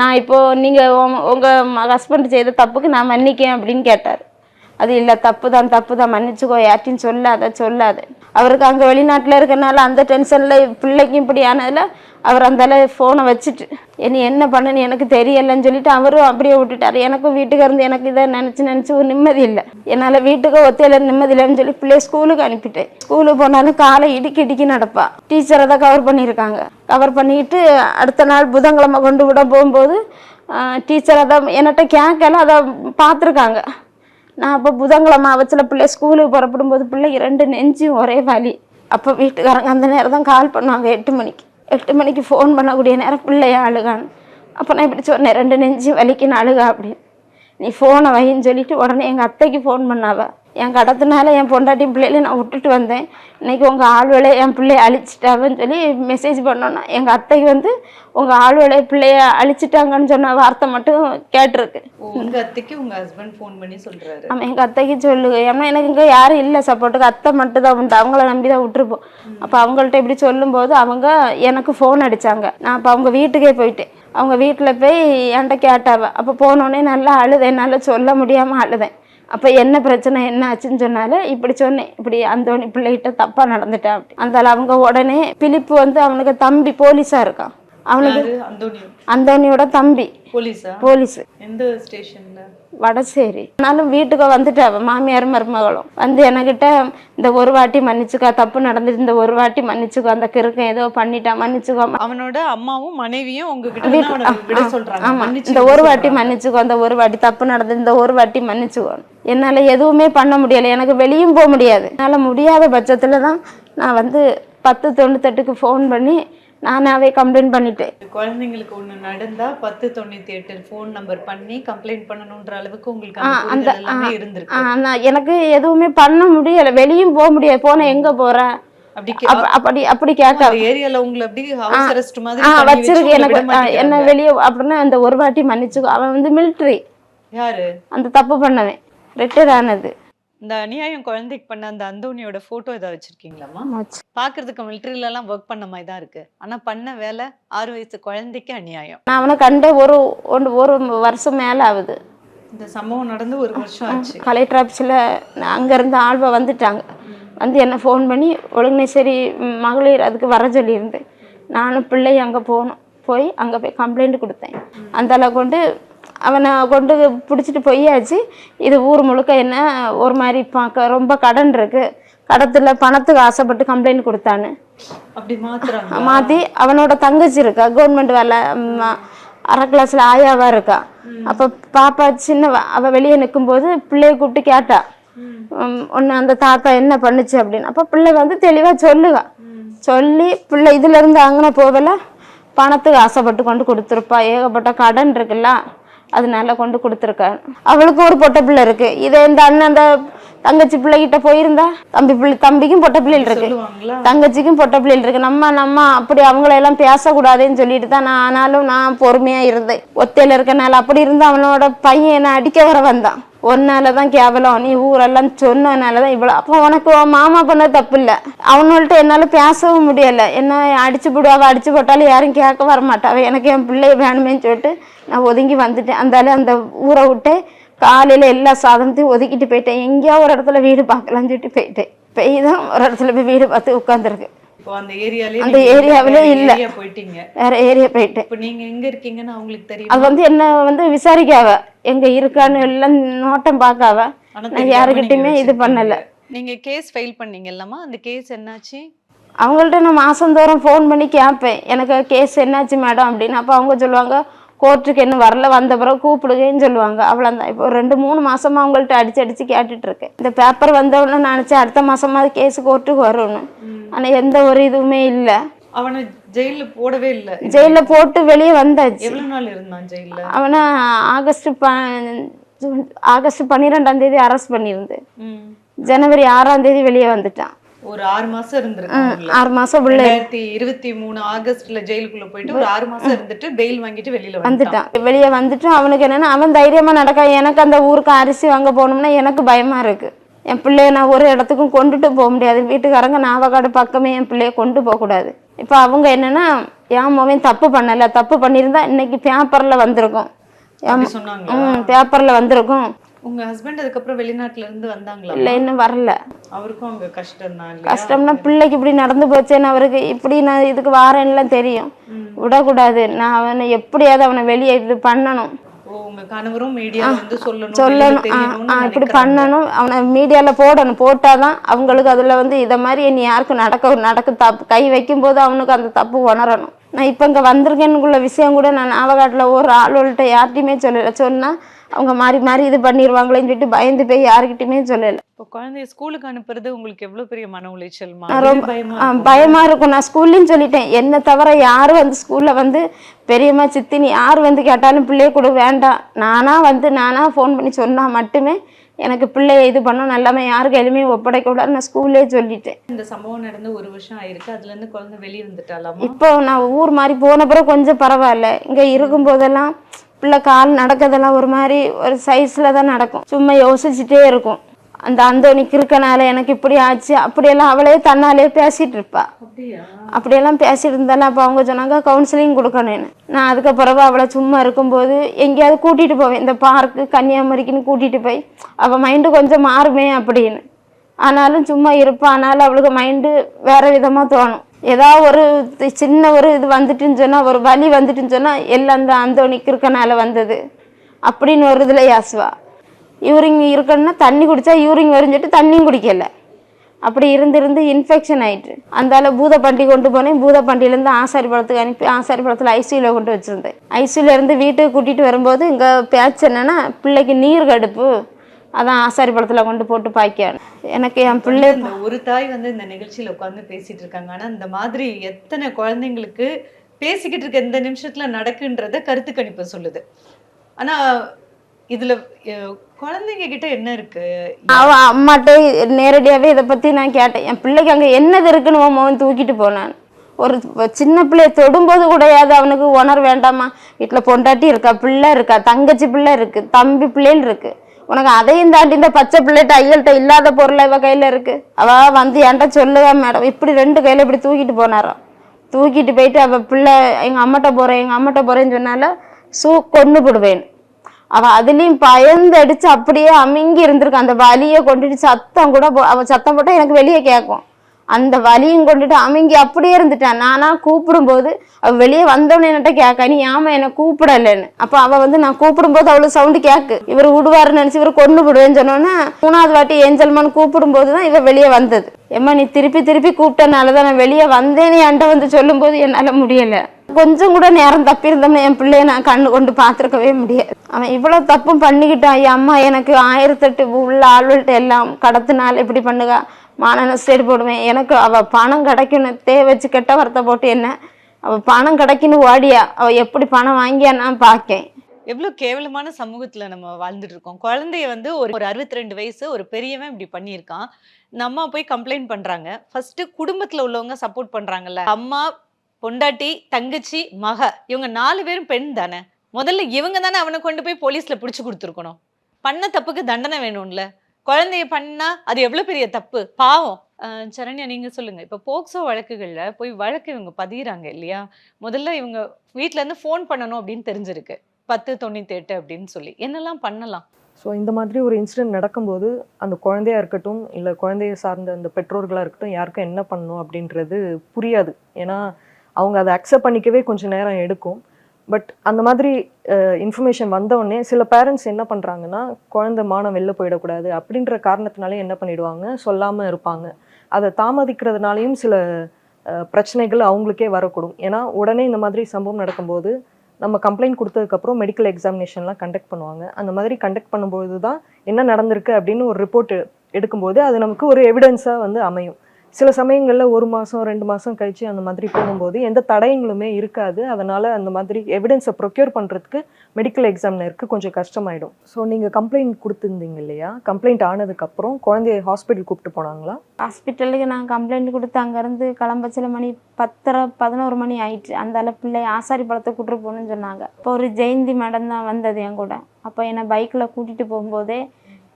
நான் இப்போது நீங்கள் உங்கள் ஹஸ்பண்ட் செய்த தப்புக்கு நான் மன்னிக்கேன் அப்படின்னு கேட்டார். அது இல்லை தப்பு தான் தப்பு தான் மன்னிச்சுக்கோ யார்ட்டையும் சொல்லாத சொல்லாத. அவருக்கு அங்கே வெளிநாட்டில் இருக்கனால அந்த டென்ஷனில் பிள்ளைக்கும் இப்படி ஆனதில் அவர் அந்த ஃபோனை வச்சுட்டு என்ன என்ன பண்ணுன்னு எனக்கு தெரியலைன்னு சொல்லிட்டு அவரும் அப்படியே விட்டுட்டாரு. எனக்கும் வீட்டுக்கு இருந்து எனக்கு இதை நினச்சி நினச்சி ஒரு நிம்மதி இல்லை. என்னால் வீட்டுக்கு ஒத்தையில நிம்மதி இல்லைன்னு சொல்லி பிள்ளைய ஸ்கூலுக்கு அனுப்பிட்டேன். ஸ்கூலுக்கு போனாலும் காலை இடுக்கி இடுக்கி நடப்பா. டீச்சரை தான் கவர் பண்ணியிருக்காங்க. கவர் பண்ணிட்டு அடுத்த நாள் புதன்கிழமை கொண்டு விட போகும்போது டீச்சர் அதை என்கிட்ட கேட்கல அதை பார்த்துருக்காங்க. நான் அப்போ புதன்கிழமை அவச்சில் பிள்ளை ஸ்கூலுக்கு புறப்படும் போது பிள்ளைக்கு ரெண்டு நெஞ்சும் ஒரே வலி. அப்போ வீட்டுக்காரங்க அந்த நேரம் தான் கால் பண்ணுவாங்க எட்டு மணிக்கு. எட்டு மணிக்கு ஃபோன் பண்ணக்கூடிய நேரம் பிள்ளைய அழுகான்னு. அப்போ நான் இப்படி சொன்னேன் ரெண்டு நெஞ்சு வலிக்குன்னு அழுகா அப்படின்னு. நீ ஃபோனை வைன்னு சொல்லிட்டு உடனே எங்கள் அத்தைக்கு ஃபோன் பண்ணாவ. என் கடத்தினால என் பொண்டாட்டி பிள்ளையில நான் விட்டுட்டு வந்தேன். இன்னைக்கு உங்கள் ஆள் வேலையை என் பிள்ளைய அழிச்சிட்டாவன்னு சொல்லி மெசேஜ் பண்ணோன்னா எங்கள் அத்தைக்கு வந்து உங்கள் ஆள் வேலையை பிள்ளைய அழிச்சிட்டாங்கன்னு சொன்ன வார்த்தை மட்டும் கேட்டிருக்கு. உங்க அத்தைக்கு உங்க ஹஸ்பண்ட் ஃபோன் பண்ணி சொல்றாரு. ஆமாம் எங்கள் அத்தைக்கு சொல்லுங்க. ஏன்னா எனக்கு இங்கே யாரும் இல்லை சப்போர்ட்டுக்கு அத்தை மட்டும் தான் உண்டு. அவங்கள நம்பி தான் விட்டுருப்போம் அப்போ அவங்கள்ட்ட இப்படி சொல்லும்போது அவங்க எனக்கு ஃபோன் அடித்தாங்க நான் அப்போ அவங்க வீட்டுக்கே போயிட்டேன். அவங்க வீட்டில் போய் என்கிட்ட கேட்டாவ. அப்போ போனோடனே நல்லா அழுதேன். என்னால் சொல்ல முடியாமல் அழுதேன். அப்போ என்ன பிரச்சனை என்ன ஆச்சுன்னு சொன்னால இப்படி சொன்னேன். இப்படி அந்தோணி பிள்ளைகிட்ட தப்பாக நடந்துட்டேன் அப்படி. அந்த அவங்க உடனே பிலிப்பு வந்து அவனுக்கு தம்பி போலீஸாக இருக்கான். அவனுக்கு அந்தோனி அந்தோனியோட தம்பி. போலீஸா? போலீஸ். எந்த ஸ்டேஷன்ல? வடசேரி. ஆனாலும் வீட்டுக்கு வந்துட்டா அவ மாமியார் மருமகளும். வந்து என்கிட்ட இந்த ஒரு வாட்டி மன்னிச்சுக்கா தப்பு நடந்துட்டு இந்த ஒரு வாட்டி மன்னிச்சுக்கோ அந்த கிறுக்கன் ஏதோ பண்ணிட்டா மன்னிச்சுக்கோ. அவனோட அம்மாவும் மனைவியும் உங்ககிட்ட ஆமா. இந்த ஒரு விட வாட்டி. மன்னிச்சுக்கோ இந்த ஒரு வாட்டி தப்பு நடந்தது இந்த ஒரு வாட்டி மன்னிச்சுக்கோ. என்னால எதுவுமே பண்ண முடியல. எனக்கு வெளியும் போக முடியாது. என்னால முடியாத பட்சத்துல தான் நான் வந்து பத்து தொண்ணூத்தெட்டுக்கு ஃபோன் பண்ணி நானாவே கம்ப்ளைண்ட் பண்ணிட்டேன். குழந்தைங்களுக்கு ஒண்ணு நடந்தா பத்து தொண்ணூத்தி எட்டு ஃபோன் நம்பர் பண்ணி கம்ப்ளைண்ட் பண்ணணும்ன்ற அளவுக்கு உங்களுக்கு அந்த இருந்திருக்கு. நான் எனக்கு எதுவுமே பண்ண முடியல. வெளியும் போக முடியாது. போன எங்க போறேன்? அப்படி அப்ப- அப்படி அப்படி கேட்க ஏரியால உங்களை அப்படி எனக்கு என்ன. வெளியே அப்படின்னா அந்த ஒரு வாட்டி மன்னிச்சுக்கோ. அவன் வந்து மிலிட்ரி யாரு? அந்த தப்பு பண்ணவன். ரிட்டையர்ட் ஆனது. இந்த அநியாயம் குழந்தைக்கு பண்ண அந்த அந்தோனியோட போட்டோ ஏதாவது வச்சிருக்கீங்களாமா பாக்குறதுக்கு மிலிட்டரியில எல்லாம் ஒர்க் பண்ண மாதிரி தான் இருக்கு. ஆனா பண்ண வேலை ஆறு வயசு குழந்தைக்கு அநியாயம். நான் அவனை கண்டே ஒரு ஒன்று ஒரு வருஷம் மேலே ஆகுது. இந்த சம்பவம் நடந்து ஒரு வருஷம் ஆச்சு. கலெக்டர் ஆஃபீஸில் அங்கேருந்து ஆள்வா வந்துட்டாங்க. வந்து என்ன ஃபோன் பண்ணி ஒழுங்கினேசரி ம், மகளிர் அதுக்கு வர சொல்லியிருந்தேன் நானும் பிள்ளை அங்கே போனோம் போய் அங்கே போய் கம்ப்ளைண்ட் கொடுத்தேன். அந்த கொண்டு அவனை கொண்டு பிடிச்சிட்டு போயாச்சு. இது ஊர் முழுக்க என்ன ஒரு மாதிரி பார்க்க ரொம்ப கடன் இருக்கு. கடத்தில் பணத்துக்கு ஆசைப்பட்டு கம்ப்ளைண்ட் கொடுத்தான்னு. அப்படி மாற்றி அவனோட தங்கச்சி இருக்கா கவர்மெண்ட் வேலை அரை கிளாஸில் ஆயாவா இருக்கா. அப்போ பாப்பா சின்னவ அவள் வெளியே நிற்கும்போது பிள்ளைய கூப்பிட்டு கேட்டா ஒன்று அந்த தாத்தா என்ன பண்ணுச்சு அப்படின்னு. அப்போ பிள்ளை வந்து தெளிவாக சொல்லுவா. சொல்லி பிள்ளை இதுல இருந்து அங்கே போகல. பணத்துக்கு ஆசைப்பட்டு கொண்டு கொடுத்துருப்பா. ஏகப்பட்ட கடன் இருக்குல்ல. அதனால கொண்டு கொடுத்துருக்கா. அவளுக்கு ஒரு பொட்டை பிள்ளை இருக்கு. இதே இந்த அண்ணன் அந்த தங்கச்சி பிள்ளைகிட்ட போயிருந்தா? தம்பி பிள்ளை தம்பிக்கும் பொட்டை பிள்ளைகள் இருக்கு. தங்கச்சிக்கும் பொட்டை பிள்ளைகள் இருக்கு. நம்ம நம்ம அப்படி அவங்கள எல்லாம் பேசக்கூடாதுன்னு சொல்லிட்டு தான் நான் ஆனாலும் நான் பொறுமையா இருந்தேன். ஒத்தையில இருக்கனால அப்படி இருந்து அவனோட பையன் என்ன அடிக்க வர வந்தான். ஒன்னால தான் கேவலம். நீ ஊரெல்லாம் சொன்னனால தான் இவ்வளோ அப்போ உனக்கு உன் மாமா பண்ண தப்பு இல்லை அவனோள்ட்ட என்னால் பேசவும் முடியலை. என்ன அடிச்சு போடுவாங்க அடிச்சு போட்டாலும் யாரும் கேட்க வர மாட்டாவ எனக்கு என் பிள்ளைய வேணுமேன்னு சொல்லிட்டு நான் ஒதுங்கி வந்துட்டேன். அந்தால அந்த ஊரை விட்டு காலையில் எல்லா சாதனத்தையும் ஒதுக்கிட்டு போயிட்டேன். எங்கேயோ ஒரு இடத்துல வீடு பார்க்கலாம்னு சொல்லிட்டு போயிட்டேன். போய் தான் ஒரு இடத்துல போய் வீடு பார்த்து உட்காந்துருக்கு அந்த ஏரியாவிலே இல்ல. போயிட்டீங்க. வேற ஏரியா போயிட்டேன். இப்போ நீங்க எங்க இருக்கீங்கன்னு அவங்களுக்கு தெரியும்? அது வந்து என்ன வந்து விசாரிக்காவ. எங்க இருக்கான்னு எல்லாம் நோட்டம் பார்க்காவ. நான் யாருக்கிட்டையுமே இது பண்ணல. நீங்க கேஸ் ஃபைல் பண்ணீங்க இல்லம்மா அந்த கேஸ் என்னாச்சு? அவங்கள்ட்ட நான் மாசந்தோறும் ஃபோன் பண்ணி கேட்பேன் எனக்கு கேஸ் என்னாச்சு மேடம் அப்படின்னு. அப்போ அவங்க சொல்லுவாங்க கோர்ட்டுக்கு இன்னும் வரல வந்த பிறகு கூப்பிடுங்கன்னு சொல்லுவாங்க. அவ்வளோதான் இப்போ ரெண்டு மூணு மாசமா அவங்கள்ட்ட அடிச்சு அடிச்சு கேட்டுட்டு இருக்கேன் இந்த பேப்பர் வந்தவொடனே நினச்சேன் அடுத்த மாசமாவது கேஸ் கோர்ட்டுக்கு வரும்னு ஆனா எந்த ஒரு இதுவுமே இல்லை. அவனை ஜெயில போடவே இல்ல. ஜெயிலில் போட்டு வெளியே வந்தாச்சு. எவ்வளவு நாள் இருந்தான் ஜெயில அவனை ஆகஸ்ட் ஆகஸ்ட் பன்னிரெண்டாம் தேதி அரெஸ்ட் பண்ணியிருந்து. ஜனவரி ஆறாம் தேதி வெளியே வந்துட்டான். ஒரு ஆறு மாசம் இருந்திருக்கான் ஆறு மாசம் ரெண்டாயிரத்தி இருபத்தி மூணு ஆகஸ்ட்ல ஜெயிலுக்குள்ள போயிட்டு ஒரு ஆறு மாசம் இருந்துட்டு பெயில் வாங்கிட்டு வெளியில வந்துட்டான். வெளியே வந்துட்டு அவனுக்கு என்னன்னா அவன் தைரியமா நடக்க எனக்கு அந்த ஊருக்கு அரிசி வாங்க போகணும்னா எனக்கு பயமா இருக்கு. என் பிள்ளைய நான் ஒரு இடத்துக்கும் கொண்டுட்டு போக முடியாது. வீட்டுக்காரங்க நாவக்காடு பக்கமே என் பிள்ளைய கொண்டு போகக்கூடாது இப்போ அவங்க என்னன்னா என் மகன் தப்பு பண்ணலை. தப்பு பண்ணியிருந்தா இன்னைக்கு பேப்பரில் வந்திருக்கும். ம் பேப்பரில் வந்திருக்கும். உங்க ஹஸ்பண்ட் அதுக்கப்புறம் வெளிநாட்டுல இருந்து வந்தாங்களா? இல்லை இன்னும் வரல. அவருக்கும் அங்க கஷ்டம் தான் கஷ்டம்னா பிள்ளைக்கு இப்படி நடந்து போச்சேன்னு அவருக்கு இப்படி நான் இதுக்கு வாரேன்னுலாம் தெரியும். விடக்கூடாது. நான் அவனை எப்படியாவது அவனை வெளியே இது பண்ணணும். சொல்லணும் இப்படி. பண்ணணும். அவனை மீடியாவில் போடணும். போட்டாதான் அவங்களுக்கு அதில் வந்து இதை மாதிரி இனி யாருக்கும் நடக்க நடக்க தப்பு கை வைக்கும்போது அவனுக்கு அந்த தப்பு உணரணும். நான் இப்போ இங்கே வந்திருக்கேனுக்குள்ள விஷயம் கூட நான் நாவகாட்டில் ஒரு ஆளுகள்கிட்ட யார்கிட்டையுமே சொல்லலை. சொன்னால் அவங்க மாறி மாறி இது பண்ணிடுவாங்களேன்னு சொல்லிட்டு பயந்து போய் யாருக்கிட்டையுமே சொல்லலை. இப்போ குழந்தைய ஸ்கூலுக்கு அனுப்புறது உங்களுக்கு எவ்வளவு பெரிய மன உளைச்சல் பயமா இருக்கும். இருக்கும். நான் ஸ்கூல்லையும் சொல்லிட்டேன் என்னை தவிர யாரும் வந்து ஸ்கூல்ல வந்து பெரியம்மா சித்தினி யார் வந்து கேட்டாலும் பிள்ளைய கூட வேண்டாம். நானா வந்து நானா ஃபோன் பண்ணி சொன்னா மட்டுமே எனக்கு பிள்ளைய இது பண்ணணும் எல்லாமே யாரு கையிலுமே ஒப்படைக்க கூடாது நான் ஸ்கூல்லே சொல்லிட்டேன். இந்த சம்பவம் நடந்து ஒரு வருஷம் ஆயிருக்கு. அதுல இருந்து குழந்தை வெளியே வந்துட்டாலாமா? இப்போ நான் ஊர் மாதிரி போன பிறகு கொஞ்சம் பரவாயில்ல. இங்கே இருக்கும்போதெல்லாம் பிள்ளை கால் நடக்கிறதெல்லாம் ஒரு மாதிரி ஒரு சைஸில் தான் நடக்கும். சும்மா யோசிச்சுட்டே இருக்கும். அந்த அந்தோனிக்கு இருக்கனால எனக்கு இப்படி ஆச்சு அப்படியெல்லாம் அவளே தன்னாலே பேசிட்டு இருப்பா. அப்படியா? அப்படியெல்லாம் பேசிட்டு இருந்தாலும் அப்போ அவங்க சொன்னாங்க கவுன்சிலிங் கொடுக்கணும்னு நான் அதுக்கு பிறகு அவளை சும்மா இருக்கும்போது எங்கேயாவது கூட்டிகிட்டு போவேன். இந்த பார்க்கு கன்னியாகுமரிக்குன்னு கூட்டிகிட்டு போய். அவள் மைண்டு கொஞ்சம் மாறுமே அப்படின்னு. ஆனாலும் சும்மா இருப்பா. ஆனாலும் அவளுக்கு மைண்டு வேற விதமாக தோணும். ஏதாவது ஒரு சின்ன ஒரு இது வந்துட்டுன்னு சொன்னால் ஒரு வலி வந்துட்டுன்னு சொன்னால் எல்லாம் அந்த அந்தோனிக்கு இருக்கனால வந்தது. அப்படின்னு ஒரு இதில் யாசுவா. யூரிங் இருக்கணும்னா தண்ணி குடித்தா யூரிங் வரைஞ்சிட்டு தண்ணியும் குடிக்கல. அப்படி இருந்து இருந்து இன்ஃபெக்ஷன் ஆயிட்டு. அந்தால பூதப்பண்டி கொண்டு போனேன். பூதப்பண்டியிலேருந்து ஆசாரி படத்துக்கு அனுப்பி ஆசாரி படத்தில் ஐசியூவில் கொண்டு வச்சுருந்தேன். ஐசியூல இருந்து வீட்டுக்கு கூட்டிகிட்டு வரும்போது இங்கே பேச்சு என்னென்னா பிள்ளைக்கு நீர் கடுப்பு. அதான் ஆசாரி பழத்தில் கொண்டு போட்டு பாய்க்கான் எனக்கு என் பிள்ளை ஒரு தாய் வந்து இந்த நிகழ்ச்சியில உட்கார்ந்து பேசிட்டு இருக்காங்க. ஆனா இந்த மாதிரி எத்தனை குழந்தைங்களுக்கு பேசிக்கிட்டு இருக்க இந்த நிமிஷத்துல நடக்குன்றத கருத்து கணிப்பு சொல்லுது. ஆனா இதுல குழந்தைங்க கிட்ட என்ன இருக்கு? அவ அம்மாட்ட நேரடியாகவே இதை பற்றி நான் கேட்டேன். என் பிள்ளைக்கு அங்கே என்னது இருக்குன்னு மகன் தூக்கிட்டு போனான். ஒரு சின்ன பிள்ளைய தொடும்போது கூடயாவது அவனுக்கு உணர் வேண்டாமா? வீட்டில் பொண்டாட்டி இருக்கா பிள்ளை இருக்கா தங்கச்சி பிள்ளை இருக்கு தம்பி பிள்ளைகள் இருக்கு. உனக்கு அதையும் தாண்டி இந்த பச்சை பிள்ளைகிட்ட ஐயல்கிட்ட இல்லாத பொருள் இவ கையில் இருக்கு. அவள் வந்து என்கிட்ட சொல்லுவா மேடம் இப்படி ரெண்டு கையில் இப்படி தூக்கிட்டு போனாராம். தூக்கிட்டு போயிட்டு அவள் பிள்ளை எங்கள் அம்மட்ட போகிறேன் எங்கள் அம்மட்ட போகிறேன்னு சொன்னால சூ கொண்டு போடுவேன். அவள் அதுலேயும் பயந்து அடித்து அப்படியே அமுங்கி இருந்திருக்கு. அந்த வலியை கொண்டுட்டு சத்தம் கூட போ- சத்தம் போட்டால் எனக்கு வெளியே கேட்கும் அந்த வலியும் கொண்டுட்டு அமுங்கி அப்படியே இருந்துட்டான். நானா கூப்பிடும்போது அவ வெளியே வந்தவனே என்கிட்ட கேட்க நீ ஆமா என்னை கூப்பிடலன்னு. அப்ப அவ வந்து நான் கூப்பிடும்போது அவ்வளோ சவுண்டு கேக்கு. இவர் விடுவாருன்னு நினைச்சு இவர் கொண்டு விடுவேன்னு சொன்னோன்னே மூணாவது வாட்டி ஏஞ்சல்மான் கூப்பிடும்போது தான் இவ வெளியே வந்தது. ஏம்மா நீ திருப்பி திருப்பி கூப்பிட்டனால தான் நான் வெளியே வந்தேன்னு என்கிட்ட வந்து சொல்லும்போது என்னால முடியல. கொஞ்சம் கூட நேரம் தப்பி இருந்தோம்னா என் பிள்ளைய நான் கண்ணு கொண்டு பார்த்துருக்கவே முடியாது. அவன் இவ்வளோ தப்பும் பண்ணிக்கிட்டான் ஐயா அம்மா எனக்கு ஆயிரத்தெட்டு உள்ள ஆள்வள்கிட்ட எல்லாம் கடத்தினால் இப்படி பண்ணுக மானன சைடு போடுவேன். எனக்கு அவள் பணம் கிடைக்கணும் தே வச்சு கெட்ட வார்த்தை போட்டு என்ன? அவள் பணம் கிடைக்குன்னு ஓடியா? அவள் எப்படி பணம் வாங்கியா நான் பார்க்கேன் எவ்வளோ கேவலமான சமூகத்தில் நம்ம வாழ்ந்துட்டு இருக்கோம். குழந்தைய வந்து ஒரு ஒரு அறுபத்தி ரெண்டு வயசு ஒரு பெரியவன் இப்படி பண்ணியிருக்கான். இந்த அம்மா போய் கம்ப்ளைண்ட் பண்ணுறாங்க ஃபஸ்ட்டு குடும்பத்தில் உள்ளவங்க சப்போர்ட் பண்ணுறாங்கல்ல அம்மா பொண்டாட்டி தங்கச்சி மக இவங்க நாலு பேரும் பெண் தானே. முதல்ல இவங்க தானே அவனை கொண்டு போய் போலீஸில் பிடிச்சி கொடுத்துருக்கணும். பண்ண தப்புக்கு தண்டனை வேணும்ல. குழந்தைய பண்ணா அது எவ்வளவு பெரிய தப்பு? பாவம். சரண்யா நீங்க சொல்லுங்க. இப்ப போக்சோ வழக்குகள்ல போய் வழக்கு இவங்க பதிகிறாங்க இல்லையா? முதல்ல இவங்க வீட்ல இருந்து ஃபோன் பண்ணணும் அப்படின்னு தெரிஞ்சிருக்கு. பத்து தொண்ணூத்தி எட்டு அப்படின்னு சொல்லி. என்னெல்லாம் பண்ணலாம்? ஸோ இந்த மாதிரி ஒரு இன்சிடென்ட் நடக்கும்போது அந்த குழந்தையா இருக்கட்டும் இல்லை குழந்தைய சார்ந்த அந்த பெற்றோர்களாக இருக்கட்டும் யாருக்கும் என்ன பண்ணணும் அப்படின்றது புரியாது. ஏன்னா அவங்க அதை அக்செப்ட் பண்ணிக்கவே கொஞ்சம் நேரம் எடுக்கும். பட் அந்த மாதிரி இன்ஃபர்மேஷன் வந்தவுடனே சில பேரண்ட்ஸ் என்ன பண்ணுறாங்கன்னா குழந்தை மானம் வெளில போயிடக்கூடாது அப்படின்ற காரணத்தினாலே என்ன பண்ணிடுவாங்க? சொல்லாமல் இருப்பாங்க. அதை தாமதிக்கிறதுனாலையும் சில பிரச்சனைகள் அவங்களுக்கே வரக்கூடும். ஏன்னா உடனே இந்த மாதிரி சம்பவம் நடக்கும்போது நம்ம கம்ப்ளைண்ட் கொடுத்ததுக்கப்புறம் மெடிக்கல் எக்ஸாமினேஷன்லாம் கண்டக்ட் பண்ணுவாங்க. அந்த மாதிரி கண்டக்ட் பண்ணும்போது தான் என்ன நடந்திருக்கு அப்படின்னு ஒரு ரிப்போர்ட் எடுக்கும்போது அது நமக்கு ஒரு எவிடன்ஸாக வந்து அமையும். சில சமயங்களில் ஒரு மாதம் ரெண்டு மாதம் கழிச்சு அந்த மாதிரி போகும்போது எந்த தடயங்களுமே இருக்காது. அதனால் அந்த மாதிரி எவிடன்ஸை ப்ரொக்யூர் பண்ணுறதுக்கு மெடிக்கல் எக்ஸாமினருக்கு கொஞ்சம் கஷ்டமாயிடும். ஸோ நீங்கள் கம்ப்ளைண்ட் கொடுத்துருந்தீங்க இல்லையா? கம்ப்ளைண்ட் ஆனதுக்கப்புறம் குழந்தைய ஹாஸ்பிட்டல் கூப்பிட்டு போனாங்களா? ஹாஸ்பிட்டலுக்கு நான் கம்ப்ளைண்ட் கொடுத்து அங்கேருந்து கிளம்ப சில மணி பத்தரை பதினோரு மணி ஆயிடுச்சு அந்த பிள்ளை ஆசாரி பழத்தை கூட்டிட்டு போகணும்னு சொன்னாங்க. இப்போ ஒரு ஜெயந்தி மேடம் தான் வந்தது என் கூட. அப்போ என்னை பைக்கில் கூட்டிகிட்டு போகும்போதே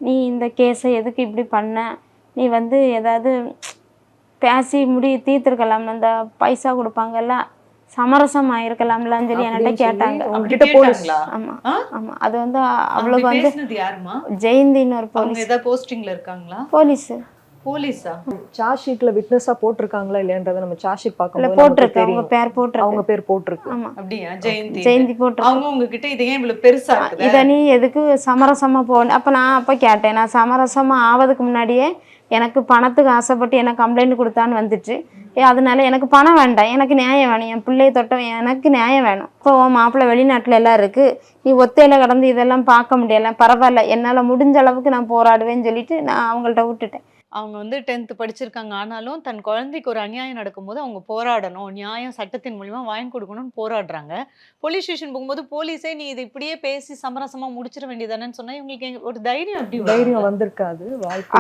நீ இந்த கேஸை எதுக்கு இப்படி பண்ண? நீ வந்து ஏதாவது பேசி முடி தீர்த்துருக்கலாம் அந்த பைசா கொடுப்பாங்கல்ல சமரசம் ஆயிருக்கலாம்லன்னு சொல்லி என்கிட்ட கேட்டாங்க. உங்ககிட்ட போலீஸ்? ஆமா? ஆமா. அது வந்து அவளுக்கு வந்து பேசுனது யாருமா ஜெயந்தின்னு ஒரு அவங்க போலீஸ். ஏதாவது போஸ்டிங்ல இருக்காங்களா? போலீஸ். போலீஸா? சார்ஜ் ஷீட்ல விட்னஸா போட்டிருக்காங்களா இல்லையன்றதை நம்ம சார்ஜ் ஷீட் இல்ல பார்க்கும்போது போட்டிருக்கு. அவங்க பேர் போட்டிருக்கு. அவங்க பேர் போட்டிருக்கு. ஆமா. அப்படியா? ஜெயந்தி ஜெயந்தி போட்டிருக்கு. அவங்க உங்ககிட்ட இது ஏன் இவ்வளவு பெருசா இதை இருக்குது? நீ எதுக்கு சமரசமா போன அப்ப நான் அப்ப கேட்டேன். நான் சமரசமா ஆவதுக்கு முன்னாடியே எனக்கு பணத்துக்கு ஆசைப்பட்டு எனக்கு கம்ப்ளைண்ட் கொடுத்தான்னு வந்துச்சு. ஏ அதனால எனக்கு பணம் வேண்டாம். எனக்கு நியாயம் வேணும். என் பிள்ளைய தொட்டவன் எனக்கு நியாயம் வேணும். இப்போ உன் மாப்பிள்ளை வெளிநாட்டுல எல்லாம் இருக்கு. நீ ஒத்தையில கடந்து இதெல்லாம் பார்க்க முடியல. பரவாயில்ல. என்னால முடிஞ்ச அளவுக்கு நான் போராடுவேன்னு சொல்லிட்டு நான் அவங்கள்ட்ட விட்டுட்டேன். அவங்க வந்து டென்த் படிச்சிருக்காங்க. ஆனாலும் தன் குழந்தைக்கு ஒரு அநியாயம் நடக்கும்போது அவங்க போராடணும். நியாயம் சட்டத்தின் மூலியமா வாங்கி கொடுக்கணும்னு போராடுறாங்க. போலீஸ் ஸ்டேஷன் போகும்போது போலீஸே நீ இது இப்படியே பேசி சமரசமா முடிச்சிட வேண்டியதானேன்னு சொன்னா இவங்களுக்கு ஒரு தைரியம் அப்படி. தைரியம் வந்திருக்காது.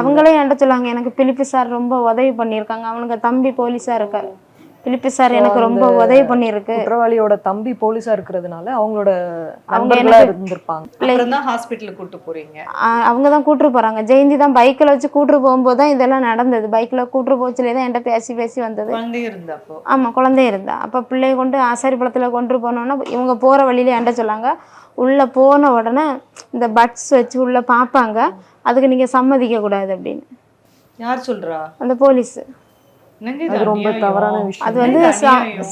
அவங்களே என்கிட்ட சொல்லுவாங்க எனக்கு பிலிப்பு சார் ரொம்ப உதவி பண்ணியிருக்காங்க. அவனுக்கு தம்பி போலீஸா இருக்காரு. பிலிப்பு சார் எனக்கு ரொம்ப உதவி பண்ணியிருக்கு. குற்றவாளியோட தம்பி போலீஸா இருக்கிறதுனால அவங்களோட அவங்க இருந்திருப்பாங்க. அப்புறம் தான் ஹாஸ்பிட்டலுக்கு கூட்டு போறீங்க? அவங்க தான் கூட்டு போறாங்க. ஜெயந்தி தான் பைக்கில் வச்சு கூட்டு போகும்போது தான் இதெல்லாம் நடந்தது. பைக்கில் கூட்டு போச்சுலே தான் என்கிட்ட பேசி பேசி வந்தது. இருந்தப்போ ஆமாம் குழந்தை இருந்தா. அப்போ பிள்ளைய கொண்டு ஆசாரிப்பழத்தில் கொண்டு போனோன்னா இவங்க போகிற வழியில என்கிட்ட சொன்னாங்க உள்ளே போன உடனே இந்த பட்ஸ் வச்சு உள்ளே பார்ப்பாங்க அதுக்கு நீங்கள் சம்மதிக்க கூடாது அப்படின்னு. யார் சொல்றா? அந்த போலீஸ். அது ரொம்ப? தவறான விஷயம். அது வந்து?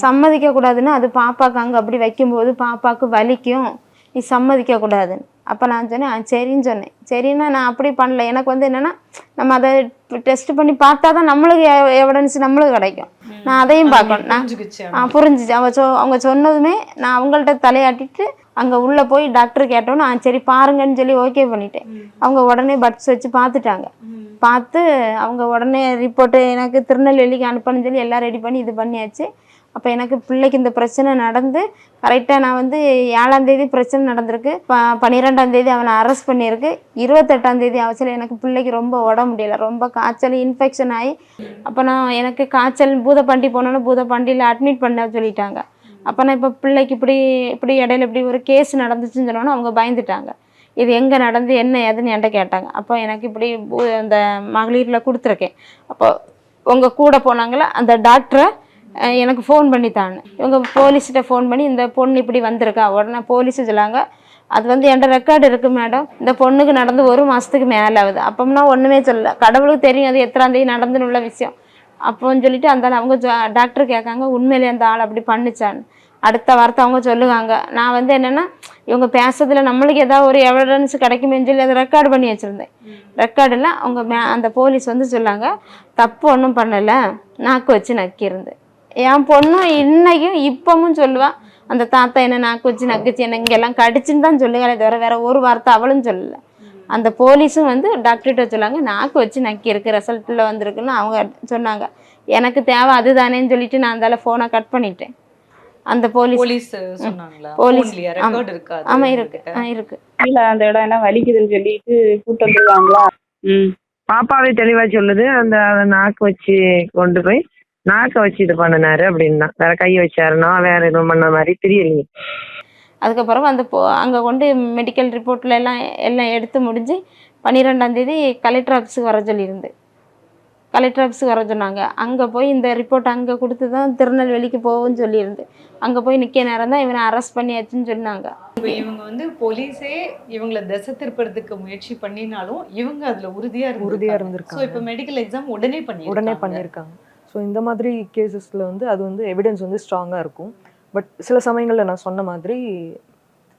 சம்மதிக்க கூடாதுன்னு அது பாப்பாக்கு அங்கே அப்படி வைக்கும்போது பாப்பாக்கு வலிக்கும். நீ சம்மதிக்க கூடாதுன்னு. அப்போ நான் சொன்னேன் "ஆ, சரின்னு சொன்னேன். சரின்னா நான் அப்படி பண்ணல. எனக்கு வந்து என்னன்னா நம்ம அதை டெஸ்ட் பண்ணி பார்த்தா தான் நம்மளுக்கு எவிடன்ஸ் நம்மளுக்கு கிடைக்கும். நான் அதையும் பார்க்கணும். நான் புரிஞ்சுச்சு. அவ சொ அவங்க சொன்னதுமே நான் அவங்கள்ட்ட தலையாட்டிட்டு அங்கே உள்ளே போய் டாக்டர் கேட்டோன்னு ஆ சரி பாருங்கன்னு சொல்லி ஓகே பண்ணிட்டேன். அவங்க உடனே பட்ஸ் வச்சு பார்த்துட்டாங்க. பார்த்து அவங்க உடனே ரிப்போர்ட்டு எனக்கு திருநெல்வேலிக்கு அனுப்பணும்னு சொல்லி எல்லாம் ரெடி பண்ணி இது பண்ணியாச்சு. அப்போ எனக்கு பிள்ளைக்கு இந்த பிரச்சனை நடந்து கரெக்டாக நான் வந்து ஏழாந்தேதி பிரச்சனை நடந்திருக்கு. ப பன்னிரெண்டாம் தேதி அவனை அரெஸ்ட் பண்ணியிருக்கு. இருபத்தெட்டாம் தேதி அவசரம் எனக்கு பிள்ளைக்கு ரொம்ப உடம்பு முடியல. ரொம்ப காய்ச்சல் இன்ஃபெக்ஷன் ஆகி அப்போ நான் எனக்கு காய்ச்சல் பூதப்பண்டி போனோன்னு பூதப்பண்டியில் அட்மிட் பண்ண சொல்லிட்டாங்க. அப்போ நான் இப்போ பிள்ளைக்கு இப்படி இப்படி இடையில இப்படி ஒரு கேஸ் நடந்துச்சுன்னு சொன்னோன்னே அவங்க பயந்துட்டாங்க. இது எங்கே நடந்து என்ன ஏதுன்னு என்கிட்ட கேட்டாங்க. அப்போ எனக்கு இப்படி அந்த மகளிரில் கொடுத்துருக்கேன். அப்போ உங்கள் கூட போனாங்களே அந்த டாக்டரை எனக்கு ஃபோன் பண்ணி தானே இவங்க போலீஸ்கிட்ட ஃபோன் பண்ணி இந்த பொண்ணு இப்படி வந்திருக்கா. உடனே போலீஸ் சொல்லாங்க அது வந்து என்கிட்ட ரெக்கார்டு இருக்குது மேடம் இந்த பொண்ணுக்கு நடந்து ஒரு மாதத்துக்கு மேலே ஆகுது அப்போம்னா ஒன்றுமே சொல்லல கடவுளுக்கு தெரியும் அது எத்தனாந்தேதி நடந்துன்னு உள்ள விஷயம். அப்போன்னு சொல்லிட்டு அந்த ஆள் அவங்க டாக்டர் கேட்காங்க உண்மையிலே அந்த ஆள் அப்படி பண்ணிச்சான்னு. அடுத்த வார்த்தை அவங்க சொல்லுவாங்க. நான் வந்து என்னென்னா இவங்க பேசுறதுல நம்மளுக்கு ஏதாவது ஒரு எவிடன்ஸ் கிடைக்குமேன்னு சொல்லி அதை ரெக்கார்டு பண்ணி வச்சுருந்தேன். ரெக்கார்டில் அவங்க மே அந்த போலீஸ் வந்து சொன்னாங்க தப்பு ஒன்றும் பண்ணலை நாக்கு வச்சு நக்கியிருந்தேன் என் பொண்ணும் இன்னைக்கும் இப்பவும் சொல்லுவாள் அந்த தாத்தா என்ன நாக்கு வச்சு நக்குச்சு என்ன இங்கெல்லாம் கடிச்சுன்னு தான் சொல்லுங்களே தவிர வேற ஒரு வார்த்தை அவளும் சொல்லலை. அந்த போலீஸும் வந்து டாக்டர்கிட்ட சொன்னாங்க நாக்கு வச்சு நக்கி இருக்கு ரிசல்ட்டில் வந்திருக்குன்னு அவங்க சொன்னாங்க. எனக்கு தேவை அதுதானேன்னு சொல்லிட்டு நான் அந்தால ஃபோனை கட் பண்ணிட்டேன். அந்த போலீஸ் போலீஸ் ஆமா. ரெக்கார்ட் இருக்காது ஆமா இருக்கு. இருக்கு. இல்ல அந்த இடம் எல்லாம் வலிக்குதுன்னு சொல்லிட்டு கூட்டு வந்துருவாங்களா? ம். பாப்பாவே தெளிவா சொல்லுது அந்த நாக்கு வச்சு கொண்டு போய் நாக்கை வச்சு இது பண்ணினாரு அப்படின்னா. வேற கை வச்சாருன்னா வேற எதுவும் பண்ண மாதிரி தெரியலையே. அதுக்கப்புறம் அந்த போ அங்கே கொண்டு மெடிக்கல் ரிப்போர்ட்ல எல்லாம் எல்லாம் எடுத்து முடிஞ்சு பன்னிரெண்டாம் தேதி கலெக்டர் ஆஃபீஸுக்கு வர சொல்லியிருந்து. கலெக்டர் ஆஃபீஸுக்கு வர சொன்னாங்க. அங்கே போய் இந்த ரிப்போர்ட் அங்கே கொடுத்து தான் திருநெல்வேலிக்கு போகும்னு சொல்லியிருந்து. அங்கே போய் நிற்க நேரம் தான் இவனை அரெஸ்ட் பண்ணியாச்சுன்னு சொன்னாங்க. இப்ப இவங்க வந்து போலீஸே இவங்கள திசை திருப்பறதுக்கு முயற்சி பண்ணினாலும் இவங்க அதுல உறுதியா இருந்து உறுதியா சோ இருந்திருக்காங்க. இப்ப மெடிக்கல் எக்ஸாம் உடனே பண்ணி உடனே பண்ணியிருக்காங்க. ஸோ இந்த மாதிரி கேசஸில் வந்து அது வந்து எவிடன்ஸ் வந்து ஸ்ட்ராங்காக இருக்கும். பட் சில சமயங்களில் நான் சொன்ன மாதிரி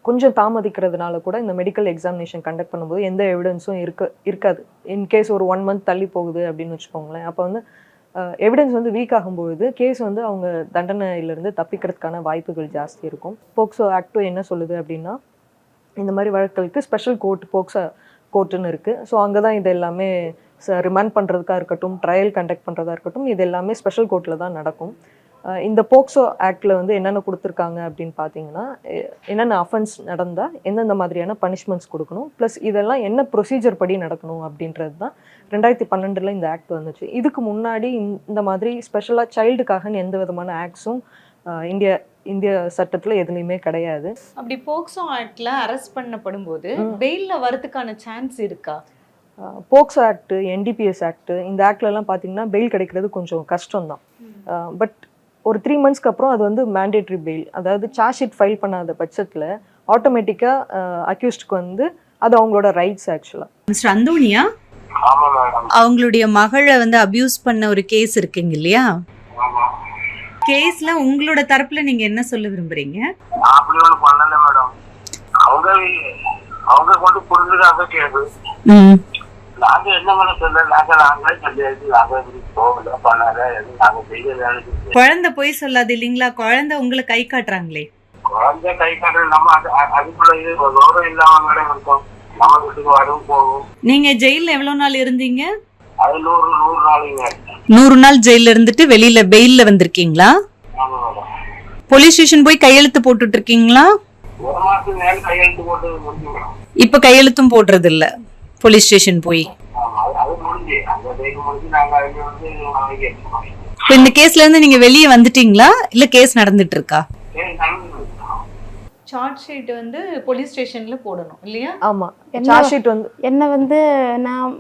கொஞ்சம் தாமதிக்கிறதுனால கூட இந்த மெடிக்கல் எக்ஸாமினேஷன் கண்டக்ட் பண்ணும்போது எந்த எவிடன்ஸும் இருக்க இருக்காது. இன்கேஸ் ஒரு ஒன் மந்த் தள்ளி போகுது அப்படின்னு வச்சுக்கோங்களேன். அப்போ வந்து எவிடன்ஸ் வந்து வீக் ஆகும்பொழுது கேஸ் வந்து அவங்க தண்டனையிலிருந்து தப்பிக்கிறதுக்கான வாய்ப்புகள் ஜாஸ்தி இருக்கும். போக்சோ ஆக்டோ என்ன சொல்லுது அப்படின்னா இந்த மாதிரி வழக்குகளுக்கு ஸ்பெஷல் கோர்ட் போக்சோ கோர்ட்டுன்னு இருக்குது ஸோ அங்கே தான் இது எல்லாமே ரிமாண்ட் பண்ணுறதுக்காக இருக்கட்டும் ட்ரையல் கண்டக்ட் பண்ணுறதா இருக்கட்டும் இது எல்லாமே ஸ்பெஷல் கோர்ட்டில் தான் நடக்கும். இந்த போக்சோ ஆக்டில் வந்து என்னென்ன கொடுத்துருக்காங்க அப்படின்னு பார்த்தீங்கன்னா என்னென்ன அஃபென்ஸ் நடந்தால் எந்தெந்த மாதிரியான பனிஷ்மெண்ட்ஸ் கொடுக்கணும் ப்ளஸ் இதெல்லாம் என்ன ப்ரொசீஜர் படி நடக்கணும் அப்படின்றது தான் ரெண்டாயிரத்தி பன்னெண்டில் இந்த ஆக்ட் வந்துச்சு. இதுக்கு முன்னாடி இந்த- மாதிரி ஸ்பெஷலாக சைல்டுக்காகன்னு எந்த விதமான ஆக்ட்ஸும் இந்திய இந்திய சட்டத்தில் எதுலேயுமே கிடையாது. அப்படி போக்சோ ஆக்ட்ல அரெஸ்ட் பண்ணப்படும் போது. பெயில்ல வரதுக்கான சான்ஸ் இருக்கா? போக்சோ ஆக்ட் என்டிபிஎஸ் ஆக்ட் இந்த ஆக்ட்லலாம் பார்த்தீங்கன்னா பெயில் கிடைக்கிறது கொஞ்சம் கஷ்டம்தான். பட் ஒரு த்ரீ மந்த்ஸ்க்கு அப்புறம் அது வந்து மேண்டேட்ரி பெயில் அதாவது சார்ஜ் ஷீட் ஃபைல் பண்ணாத பட்சத்தில் ஆட்டோமேட்டிக்காக அக்யூஸ்டுக்கு வந்து அது அவங்களோட ரைட்ஸ் ஆக்சுவலாக மிஸ்டர் அந்தோனியா? ஆமா மேடம் அவங்களுடைய மகளை வந்து அபியூஸ் பண்ண ஒரு கேஸ் இருக்குங்க இல்லையா? கேஸ்ல உங்களோட தரப்புல நீங்க என்ன சொல்ல விரும்புறீங்க? நான் அப்படி ஒண்ணு பண்ணல மேடம் அவங்க அவங்க கொண்டு புரிஞ்சுக்காங்க கேது நாங்க என்ன பண்ண சொல்ல நாங்க நாங்களே சொல்லியாச்சு. நாங்க போகல எதுவும் நாங்க செய்ய குழந்தை போய் சொல்லாது இல்லைங்களா? குழந்தை உங்களை கை காட்டுறாங்களே. குழந்தை கை காட்டுற நம்ம அது அது- அதுக்குள்ள கௌரவம் இல்லாம இருக்கோம். நம்ம வீட்டுக்கு வரும் போகும். நீங்க ஜெயில்ல எவ்வளவு நாள் இருந்தீங்க? அது நூறு நூறு நாளைங்க. நூறு நாள் ஜெயில இருந்துட்டு வெளியில பெயில்ல வந்திருக்கீங்களா? போலீஸ் ஸ்டேஷன் போய் கையெழுத்து போட்டுட்டு இருக்கீங்களா? ஒரு மாசத்துக்கு மேல கையெழுத்து போட்டு இப்ப கையெழுத்தும் போடுறது இல்ல போலீஸ் ஸ்டேஷன் போய். ஆமா இந்த கேஸ்ல இருந்து நீங்க வெளியே வந்துட்டீங்களா? இல்ல கேஸ் நடந்துட்டு இருக்கா சார்ஜ் ஷீட் வந்து போலீஸ் ஸ்டேஷன்ல போடணும் இல்லையா? என்ன- சார்ஜ் ஷீட் வந்து என்னை வந்து நான்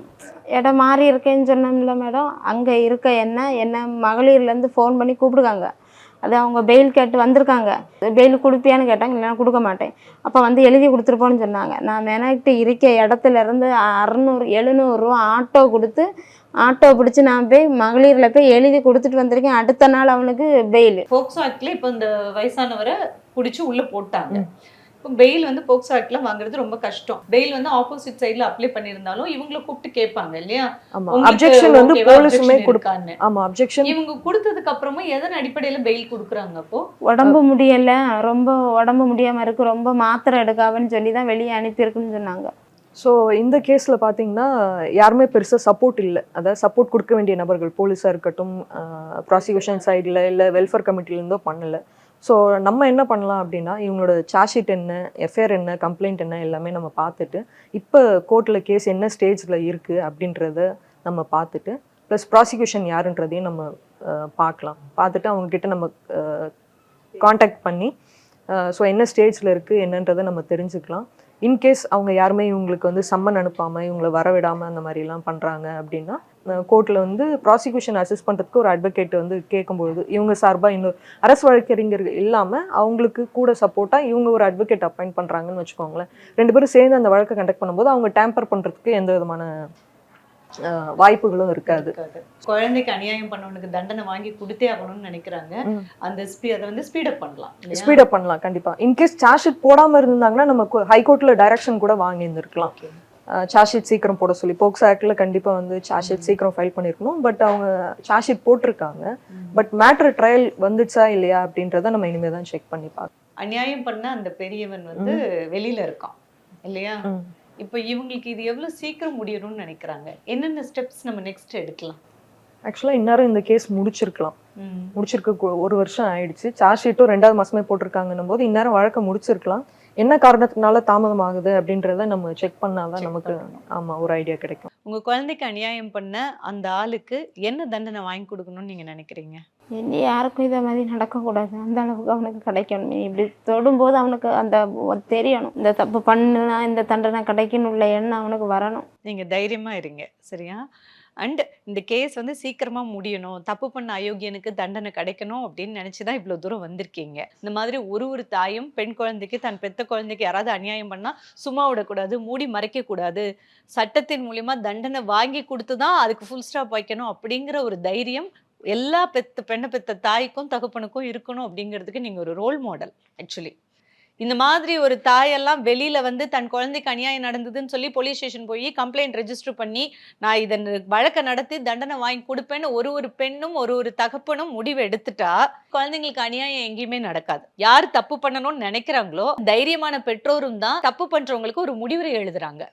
இடம் மாறி இருக்கேன்னு சொன்னோம்ல மேடம் அங்கே இருக்க என்ன என்ன மகளிர்லேருந்து ஃபோன் பண்ணி கூப்பிடுக்காங்க அது அவங்க பெயில் கேட்டு வந்திருக்காங்க. பெயில் கொடுப்பியான்னு கேட்டாங்க இல்லைன்னா கொடுக்க மாட்டேன். அப்போ வந்து எழுதி கொடுத்துருப்போன்னு சொன்னாங்க. நான் மெனக்கிட்டு இருக்க இடத்துல இருந்து அறநூறு எழுநூறுரூவா ஆட்டோ கொடுத்து ஆட்டோ பிடிச்சி நான் போய் மகளிரில் போய் எழுதி கொடுத்துட்டு வந்திருக்கேன். அடுத்த நாள் அவனுக்கு பெயில் போக்சோ ஆக்ட்ல இப்போ இந்த வயசானவரை பிடிச்சி உள்ள போட்டாங்க. இப்போ பெயில் வந்து போக்சோ ஆக்ட்ல வாங்குறது ரொம்ப கஷ்டம். பெயில் வந்து ஆப்போசிட் சைடுல அப்ளை பண்ணியிருந்தாலும் இவங்களை கூப்பிட்டு கேட்பாங்க இல்லையா? அப்ஜெக்ஷன் வந்து? போலீஸுமே இருக்கான்னு. ஆமாம் அப்ஜெக்ஷன் இவங்க கொடுத்ததுக்கு அப்புறமும் எதன் அடிப்படையில பெயில் கொடுக்குறாங்க அப்போ? உடம்பு முடியல. ரொம்ப உடம்பு முடியாமல் இருக்கு. ரொம்ப மாத்திரை எடுக்காவன்னு சொல்லி தான் வெளியே அனுப்பியிருக்குன்னு சொன்னாங்க. ஸோ இந்த கேஸில் பார்த்தீங்கன்னா யாருமே பெருசாக சப்போர்ட் இல்லை. அதாவது சப்போர்ட் கொடுக்க வேண்டிய நபர்கள் போலீஸாக இருக்கட்டும் ப்ராசிக்யூஷன் சைடில் இல்லை வெல்ஃபேர் கமிட்டிலேருந்தோ பண்ணல. ஸோ நம்ம என்ன பண்ணலாம் அப்படின்னா இவங்களோட சார்ஜ்ஷீட் என்ன எஃப்ஐஆர் என்ன கம்ப்ளைண்ட் என்ன எல்லாமே நம்ம பார்த்துட்டு இப்போ கோர்ட்டில் கேஸ் என்ன ஸ்டேஜில் இருக்குது அப்படின்றத நம்ம பார்த்துட்டு ப்ளஸ் ப்ராசிக்யூஷன் யாருன்றதையும் நம்ம பார்க்கலாம். பார்த்துட்டு அவங்கக்கிட்ட நம்ம காண்டாக்ட் பண்ணி ஸோ என்ன ஸ்டேஜில் இருக்குது என்னன்றதை நம்ம தெரிஞ்சுக்கலாம். இன்கேஸ் அவங்க யாருமே இவங்களுக்கு வந்து சம்மன் அனுப்பாமல் இவங்களை வரவிடாமல் அந்த மாதிரிலாம் பண்ணுறாங்க அப்படின்னா கோர்ட்டில் வந்து ப்ராசிக்யூஷன் அசிஸ்ட் பண்ணுறதுக்கு ஒரு அட்வொகேட் வந்து கேட்கும்பொழுது இவங்க சார்பாக இன்னொரு அரசு வழக்கறிஞர் இல்லாமல் அவங்களுக்கு கூட சப்போர்ட்டாக இவங்க ஒரு அட்வொகேட் அப்பாயிண்ட் பண்ணுறாங்கன்னு வச்சுக்கோங்களேன் ரெண்டு பேரும் சேர்ந்து அந்த வழக்கை கண்டக்ட் பண்ணும்போது அவங்க டேம்பர் பண்ணுறதுக்கு எந்த விதமான வாய்ப்புகளும் இருக்காது. குழந்தைக்கு அநியாயம் பண்ணவனுக்கு தண்டனை வாங்கி கொடுத்தே ஆகணும்னு நினைக்கிறாங்க. அந்த ஸ்பீ அதை வந்து ஸ்பீடப் பண்ணலாம் இல்லையா? ஸ்பீட் அப் பண்ணலாம் கண்டிப்பாக இன்கேஸ் சார்ஜ் ஷீட் போடாமல் இருந்தாங்கன்னா நம்ம ஹைகோர்ட்டில் டைரக்ஷன் கூட வாங்கியிருந்திருக்கலாம் Okay. சார்ஜ் ஷீட் சீக்கிரம் போட சொல்லி போக்ஸ் ஆக்டில் கண்டிப்பாக வந்து சார்ஜ் ஷீட் சீக்கிரம் ஃபைல் பண்ணியிருக்கணும் பட் அவங்க சார்ஜ் ஷீட் போட்டிருக்காங்க. பட் மேட்ரு ட்ரையல் வந்துச்சா இல்லையா அப்படின்றத நம்ம இனிமேல் தான் செக் பண்ணி பார்க்கணும். அநியாயம் பண்ண அந்த பெரியவன் வந்து வெளியில இருக்கான் இல்லையா. இப்போ இவங்களுக்கு இது எவ்வளவு சீக்கிரம் முடியணும்னு நினைக்கிறாங்க? என்னென்ன ஸ்டெப்ஸ் நம்ம நெக்ஸ்ட் எடுக்கலாம்? ஆக்சுவலாக இந்நேரம் இந்த கேஸ் முடிச்சிருக்கலாம். முடிச்சிருக்க ஒரு வருஷம் ஆயிடுச்சு. சார்ஜ் ஷீட்டும் ரெண்டாவது மாசமே போட்டிருக்காங்கன்னும் போது இந்நேரம் வழக்கை முடிச்சிருக்கலாம். என்ன காரணத்தினால தாமதம் ஆகுது அப்படின்றத நம்ம செக் பண்ணாதான் நமக்கு. ஆமா ஒரு ஐடியா கிடைக்கும். உங்க குழந்தைக்கு அநியாயம் பண்ண அந்த ஆளுக்கு என்ன தண்டனை வாங்கி கொடுக்கணும்னு நீங்க நினைக்கிறீங்க? இனி யாருக்கும் இதை மாதிரி நடக்கக்கூடாது. அந்த அளவுக்கு அவனுக்கு கிடைக்கணும். இப்படி தொடும்போது அவனுக்கு அந்த தெரியணும். இந்த தப்பு பண்ணுனா இந்த தண்டனை கிடைக்கணும் உள்ள எண்ணம் அவனுக்கு வரணும். நீங்க தைரியமா இருங்க சரியா? அண்ட் இந்த கேஸ் வந்து சீக்கிரமாக முடியணும். தப்பு பண்ண அயோக்கியனுக்கு தண்டனை கிடைக்கணும் அப்படின்னு நினச்சி தான் இவ்வளோ தூரம் வந்திருக்கீங்க. இந்த மாதிரி ஒரு ஒரு தாயும் பெண் குழந்தைக்கு தன் பெத்த குழந்தைக்கு யாராவது அநியாயம் பண்ணால் சும்மா விடக்கூடாது மூடி மறைக்கக்கூடாது. சட்டத்தின் மூலிமா தண்டனை வாங்கி கொடுத்து தான் அதுக்கு ஃபுல் ஸ்டாப் வைக்கணும் அப்படிங்கிற ஒரு தைரியம் எல்லா பெத்த பெண்ணை பெத்த தாய்க்கும் தகப்பனுக்கும் இருக்கணும் அப்படிங்கிறதுக்கு நீங்கள் ஒரு ரோல் மாடல் ஆக்சுவலி இந்த மாதிரி ஒரு தாயெல்லாம் வெளியில வந்து தன் குழந்தைக்கு அநியாயம் நடந்ததுன்னு சொல்லி போலீஸ் ஸ்டேஷன் போய் கம்ப்ளைண்ட் ரெஜிஸ்டர் பண்ணி நான் இதன் வழக்கை நடத்தி தண்டனை வாங்கி கொடுப்பேன்னு ஒரு ஒரு பெண்ணும் ஒரு ஒரு தகப்பனும் முடிவு எடுத்துட்டா குழந்தைங்களுக்கு அநியாயம் எங்கேயுமே நடக்காது. யார் தப்பு பண்ணணும்னு நினைக்கிறாங்களோ தைரியமான பெற்றோரும் தான் தப்பு பண்றவங்களுக்கு ஒரு முடிவுரை எழுதுறாங்க.